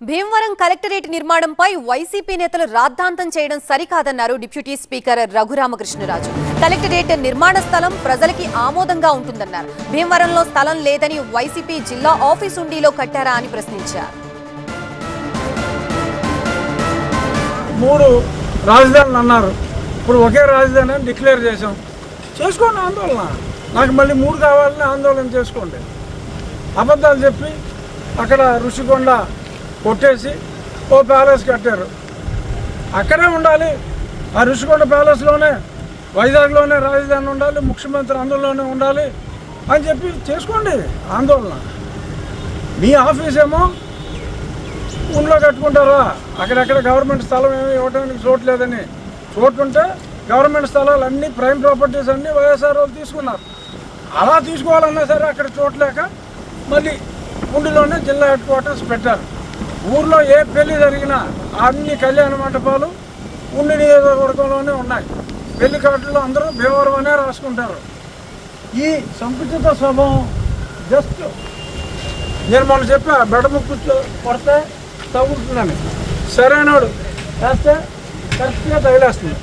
Bhimavaram collectorate నిర్మాణంపై YCP నేతలు రాద్ధాంతం చేయడం సరికాదన్నారు డిప్యూటీ స్పీకర్ రఘురామకృష్ణరాజు. కలెక్టరేట్ నిర్మాణ స్థలం ప్రజలకి ఆమోదంగా ఉంటుందన్నారు. భీమవరంలో స్థలం లేదని వైసీపీ జిల్లా ఆఫీస్ ఉండిలో కట్టారా అని ప్రశ్నించారు. మూడు రాజధానులు అన్నారు. ఇప్పుడు ఒకే రాజధాని అని డిక్లేర్ చేసాం చేసుకోండి ఆందోళన. నాకు మళ్ళీ మూడు కావాలని ఆందోళన చేసుకోండి. అబద్ధాలు చెప్పి అక్కడ ఋషికొండ కొట్టేసి ఓ ప్యాలెస్ కట్టారు. అక్కడే ఉండాలి. ఆ ఋషికొండ ప్యాలెస్లోనే వైజాగ్లోనే రాజధాని ఉండాలి ముఖ్యమంత్రి అందులోనే ఉండాలి అని చెప్పి చేసుకోండి ఆందోళన. మీ ఆఫీస్ ఏమో ఊళ్ళో కట్టుకుంటారా? అక్కడెక్కడ గవర్నమెంట్ స్థలం ఏమి ఇవ్వడానికి చూడలేదని చూడకుంటే గవర్నమెంట్ స్థలాలు అన్నీ ప్రైమ్ ప్రాపర్టీస్ అన్నీ వైఎస్ఆర్ వాళ్ళు తీసుకున్నారు. అలా తీసుకోవాలన్నా సరే అక్కడ చూడలేక మళ్ళీ ఉండిలోనే జిల్లా హెడ్ క్వార్టర్స్ పెట్టారు. ఊర్లో ఏ పెళ్ళి జరిగినా అన్ని కళ్యాణ మంటపాలు ఉండి నియోజకవర్గంలోనే ఉన్నాయి. పెళ్ళి కార్డులు అందరూ భీమవరం అనే రాసుకుంటారు. ఈ సంకుచిత స్వభావం జస్ట్ నేను మొన్న చెప్పా బెడముక్కు కొడితే తగ్గుతుందని సరైనడు వేస్తే కరెక్ట్గా తగిలేస్తుంది.